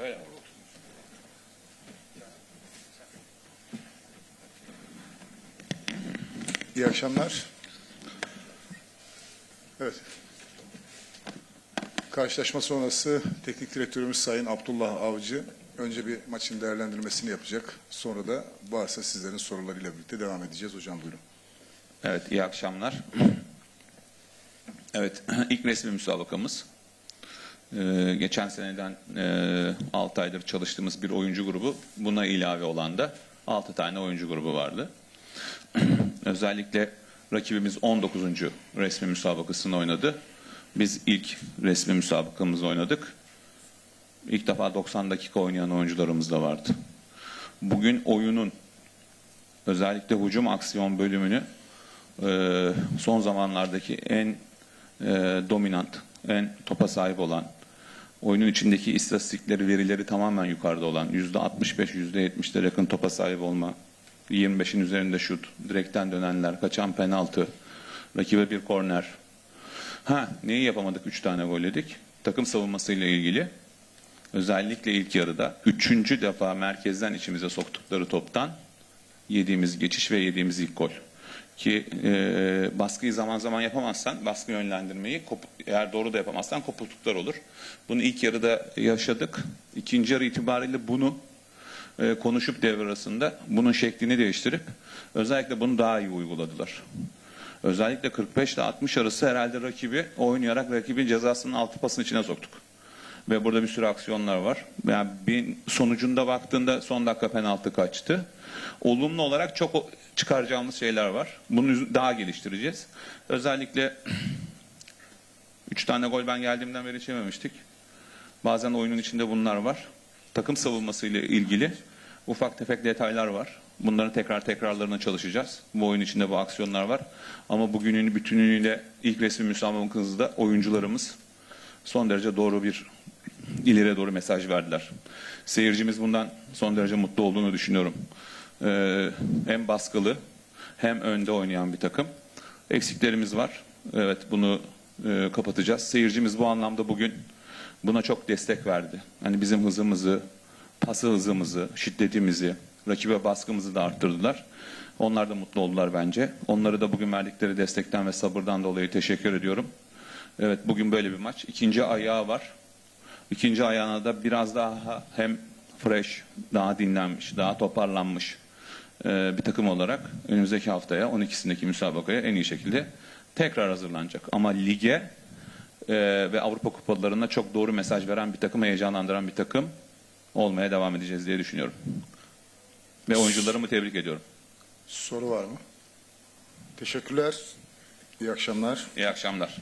Öyle mi? İyi akşamlar. Evet. Karşılaşma sonrası teknik direktörümüz Sayın Abdullah Avcı önce bir maçın değerlendirmesini yapacak. Sonra da varsa sizlerin sorularıyla birlikte devam edeceğiz. Hocam buyurun. Evet iyi akşamlar. Evet ilk resmi müsabakamız. Ee, geçen seneden e, 6 aydır çalıştığımız bir oyuncu grubu. Buna ilave olan da 6 tane oyuncu grubu vardı. Özellikle rakibimiz 19. resmi müsabakasını oynadı. Biz ilk resmi müsabakamızı oynadık. İlk defa 90 dakika oynayan oyuncularımız da vardı. Bugün oyunun özellikle hücum aksiyon bölümünü e, son zamanlardaki en e, dominant, en topa sahip olan, oyunun içindeki istatistikleri, verileri tamamen yukarıda olan, %65, %70'lere yakın topa sahip olma, 25'in üzerinde şut, direkten dönenler, kaçan penaltı, rakibe bir korner. Ha, neyi yapamadık? 3 tane gol yedik. Takım savunmasıyla ilgili özellikle ilk yarıda üçüncü defa merkezden içimize soktukları toptan yediğimiz geçiş ve yediğimiz ilk gol. Ki e, baskıyı zaman zaman yapamazsan, baskı yönlendirmeyi eğer doğru da yapamazsan kopukluklar olur. Bunu ilk yarıda yaşadık. İkinci yarı itibariyle bunu e, konuşup devre arasında bunun şeklini değiştirip özellikle bunu daha iyi uyguladılar. Özellikle 45 ile 60 arası herhalde rakibi oynayarak rakibin cezasının altı pasın içine soktuk. Ve burada bir sürü aksiyonlar var. Yani bir sonucunda baktığında son dakika penaltı kaçtı. Olumlu olarak çok çıkaracağımız şeyler var. Bunu daha geliştireceğiz. Özellikle 3 tane gol ben geldiğimden beri içememiştik. Bazen oyunun içinde bunlar var. Takım savunması ile ilgili ufak tefek detaylar var. Bunların tekrar tekrarlarına çalışacağız. Bu oyun içinde bu aksiyonlar var. Ama bugünün bütünüyle ilk resmi müsabakamızda oyuncularımız son derece doğru bir ileriye doğru mesaj verdiler. Seyircimiz bundan son derece mutlu olduğunu düşünüyorum. Ee, hem baskılı hem önde oynayan bir takım. Eksiklerimiz var. Evet bunu e, kapatacağız. Seyircimiz bu anlamda bugün buna çok destek verdi. Hani bizim hızımızı, pası hızımızı, şiddetimizi, rakibe baskımızı da arttırdılar. Onlar da mutlu oldular bence. Onları da bugün verdikleri destekten ve sabırdan dolayı teşekkür ediyorum. Evet bugün böyle bir maç. İkinci ayağı var. İkinci ayağına da biraz daha hem fresh, daha dinlenmiş, daha toparlanmış e, bir takım olarak önümüzdeki haftaya 12'sindeki müsabakaya en iyi şekilde tekrar hazırlanacak. Ama lige e, ve Avrupa kupalarına çok doğru mesaj veren bir takım, heyecanlandıran bir takım olmaya devam edeceğiz diye düşünüyorum. Ve oyuncularımı tebrik ediyorum. Soru var mı? Teşekkürler. İyi akşamlar. İyi akşamlar.